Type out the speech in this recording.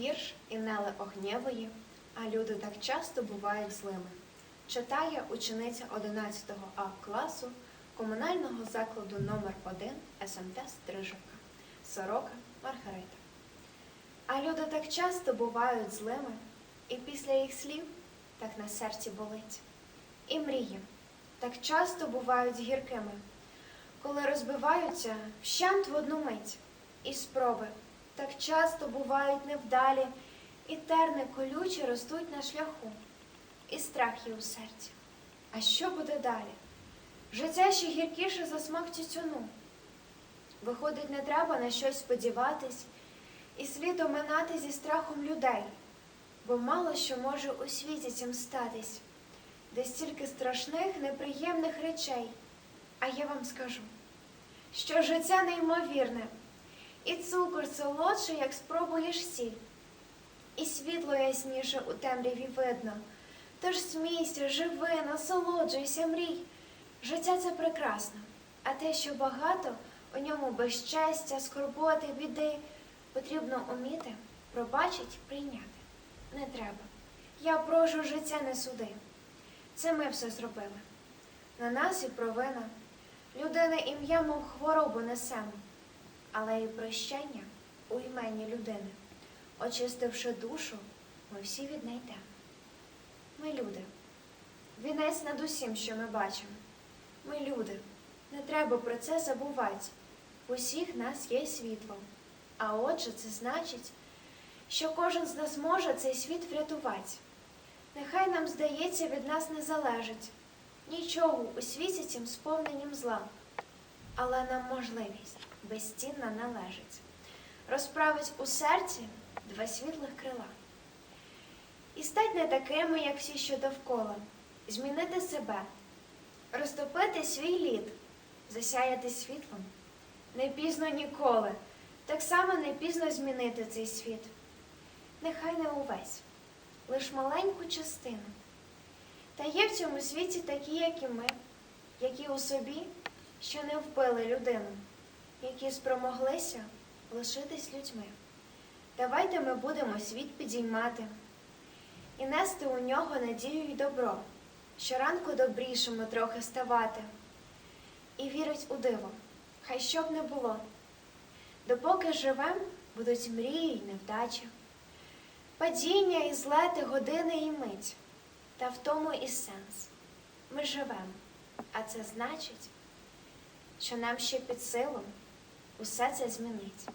Вірш Інели Огнєвої, а люди так часто бувають злими. Читає учениця 11 А класу комунального закладу номер 1 СМТ Стрижівка, Сорока Маргарита. А люди так часто бувають злими, і після їх слів так на серці болить. І мрії так часто бувають гіркими, коли розбиваються вщент в одну мить, і спроби так часто бувають невдалі, і терни колючі ростуть на шляху, і страх є у серці. А що буде далі? Життя ще гіркіше за смак тютюну. Виходить, не треба на щось сподіватись, і слід оминати зі страхом людей, бо мало що може у світі цим статись, де стільки страшних, неприємних речей. А я вам скажу, що життя неймовірне, і цукор солодший, як спробуєш сіль, і світло ясніше у темряві видно. Тож смійся, живи, насолоджуйся, мрій. Життя це прекрасно, а те, що багато, у ньому безчестя, скорботи, біди, потрібно уміти, пробачить, прийняти. Не треба. Я прошу життя не суди. Це ми все зробили. На нас і провина. Людини ім'я, мов хворобу несемо, але і прощення у імені людини. Очистивши душу, ми всі віднайдемо. Ми люди. Вінець над усім, що ми бачимо. Ми люди. Не треба про це забувати. В усіх нас є світло. А отже, це значить, що кожен з нас може цей світ врятувати. Нехай нам здається, від нас не залежить нічого у світі цим сповненням зла, але нам можливість безцінна належить. Розправить у серці два світлих крила. І стать не такими, як всі, що довкола, змінити себе, розтопити свій лід, засяяти світлом. Не пізно ніколи, так само не пізно змінити цей світ. Нехай не увесь, лиш маленьку частину. Та є в цьому світі такі, як і ми, які у собі, що не вбили людину, які спромоглися лишитись людьми. Давайте ми будемо світ підіймати і нести у нього надію й добро, щоранку добрішими трохи ставати. І вірить у диво, хай що б не було. Допоки живем, будуть мрії й невдачі, падіння і злети години і мить. Та в тому і сенс. Ми живемо, а це значить, що нам ще під силом усе це змінить.